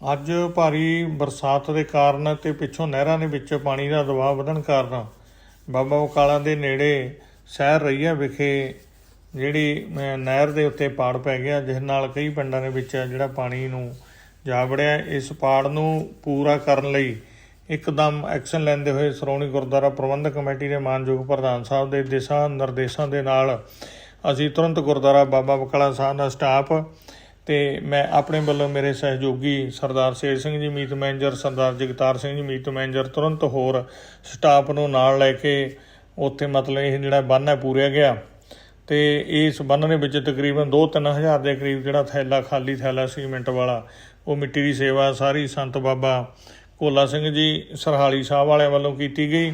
ਅੱਜ ਭਾਰੀ ਬਰਸਾਤ ਦੇ ਕਾਰਨ ਤੇ ਪਿੱਛੋਂ ਨਹਿਰਾਂ ਦੇ ਵਿੱਚ ਪਾਣੀ ਦਾ ਦਬਾਅ ਵਧਣ ਕਾਰਨ ਬਾਬਾ ਬਕਾਲਾ ਦੇ ਨੇੜੇ ਸ਼ਹਿਰ ਰਈਆ ਵਿਖੇ ਜਿਹੜੀ ਨਹਿਰ ਦੇ ਉੱਤੇ ਪਾੜ ਪੈ ਗਿਆ, ਜਿਸ ਨਾਲ ਕਈ ਪਿੰਡਾਂ ਦੇ ਵਿੱਚ ਜਿਹੜਾ ਪਾਣੀ ਨੂੰ ਜਾ ਵੜਿਆ। ਇਸ ਪਾੜ ਨੂੰ ਪੂਰਾ ਕਰਨ ਲਈ ਇੱਕਦਮ ਐਕਸ਼ਨ ਲੈਂਦੇ ਹੋਏ ਸ਼੍ਰੋਮਣੀ ਗੁਰਦੁਆਰਾ ਪ੍ਰਬੰਧਕ ਕਮੇਟੀ ਦੇ ਮਾਨਯੋਗ ਪ੍ਰਧਾਨ ਸਾਹਿਬ ਦੇ ਦਿਸ਼ਾ ਨਿਰਦੇਸ਼ਾਂ ਦੇ ਨਾਲ ਅਸੀਂ ਤੁਰੰਤ ਗੁਰਦੁਆਰਾ ਬਾਬਾ ਬਕਾਲਾ ਸਾਹਿਬ ਦਾ ਸਟਾਫ ਤੇ ਮੈਂ ਆਪਣੇ ਵੱਲੋਂ ਮੇਰੇ ਸਹਿਯੋਗੀ ਸਰਦਾਰ ਸ਼ੇਰ ਸਿੰਘ ਜੀ, ਮੀਤ ਮੈਨੇਜਰ ਸਰਦਾਰ ਜਗਤਾਰ ਸਿੰਘ ਜੀ, ਮੀਤ ਮੈਨੇਜਰ ਤੁਰੰਤ ਹੋਰ ਸਟਾਫ ਨੂੰ ਨਾਲ ਲੈ ਕੇ ਉੱਥੇ ਮਤਲਬ ਇਹ ਜਿਹੜਾ ਬੰਨ ਹੈ ਪੂਰਿਆ ਗਿਆ। ਤੇ ਇਸ ਬੰਨ ਦੇ ਵਿੱਚ ਤਕਰੀਬਨ 2-3 ਹਜ਼ਾਰ ਦੇ ਕਰੀਬ ਜਿਹੜਾ ਥੈਲਾ, ਖਾਲੀ ਥੈਲਾ, ਸੀਮੈਂਟ ਵਾਲਾ, ਉਹ ਮਿੱਟੀ ਦੀ ਸੇਵਾ ਸਾਰੀ ਸੰਤ ਬਾਬਾ ਕੋਲਾ ਸਿੰਘ ਜੀ, ਸਰਹਾਲੀ ਸਾਹਿਬ ਵਾਲਿਆਂ ਵੱਲੋਂ ਕੀਤੀ ਗਈ।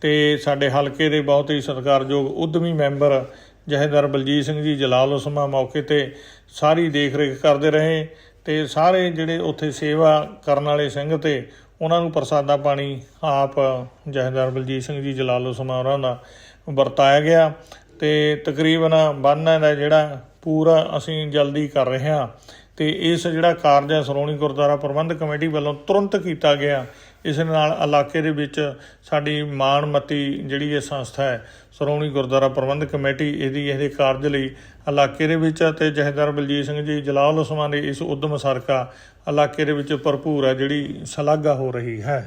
ਤੇ ਸਾਡੇ ਹਲਕੇ ਦੇ ਬਹੁਤ ਹੀ ਸਤਿਕਾਰਯੋਗ ਉਦਮੀ ਮੈਂਬਰ ਜਹੇਦਾਰ ਬਲਜੀਤ ਸਿੰਘ ਜੀ, ਜਲਾਲ ਉਸਮਾ ਮੌਕੇ ਤੇ ਸਾਰੀ ਦੇਖ ਰੇਖ ਕਰਦੇ ਰਹੇ ਤੇ ਸਾਰੇ ਜਿਹੜੇ ਉੱਥੇ ਸੇਵਾ ਕਰਨ ਵਾਲੇ ਸਿੰਘ ਤੇ ਉਹਨਾਂ ਨੂੰ ਪ੍ਰਸਾਦਾ ਪਾਣੀ ਆਪ ਜਹੇਦਾਰ ਬਲਜੀਤ ਸਿੰਘ ਜੀ, ਜਲਾਲ ਉਸਮਾ ਉਹਨਾਂ ਦਾ ਵਰਤਾਇਆ ਗਿਆ ਤੇ ਤਕਰੀਬਨ ਬੰਨ ਦਾ ਜਿਹੜਾ ਪੂਰਾ ਅਸੀਂ ਜਲਦੀ ਕਰ ਰਹੇ ਹਾਂ ਤੇ ਇਸ ਜਿਹੜਾ ਕਾਰਜ ਹੈ, ਸ਼੍ਰੋਮਣੀ ਗੁਰਦੁਆਰਾ ਪ੍ਰਬੰਧਕ ਕਮੇਟੀ ਵੱਲੋਂ ਤੁਰੰਤ ਕੀਤਾ ਗਿਆ ਇਸ ਨਾਲ ਇਲਾਕੇ ਦੇ ਵਿੱਚ ਸਾਡੀ ਮਾਣਮੱਤੀ ਜਿਹੜੀ ਇਹ ਸੰਸਥਾ ਹੈ, ਸ਼੍ਰੋਮਣੀ ਗੁਰਦੁਆਰਾ ਪ੍ਰਬੰਧਕ ਕਮੇਟੀ, ਇਹਦੀ ਇਹਦੇ ਕਾਰਜ ਲਈ ਇਲਾਕੇ ਦੇ ਵਿੱਚ ਅਤੇ ਜਹੇਦਾਰ ਬਲਜੀਤ ਸਿੰਘ ਜੀ ਜਲਾਲ ਉਸਮਾਨ ਦੇ ਇਸ ਉਦਮ ਸਰਕਾ ਇਲਾਕੇ ਦੇ ਵਿੱਚ ਭਰਪੂਰ ਹੈ, ਜਿਹੜੀ ਸ਼ਲਾਘਾ ਹੋ ਰਹੀ ਹੈ।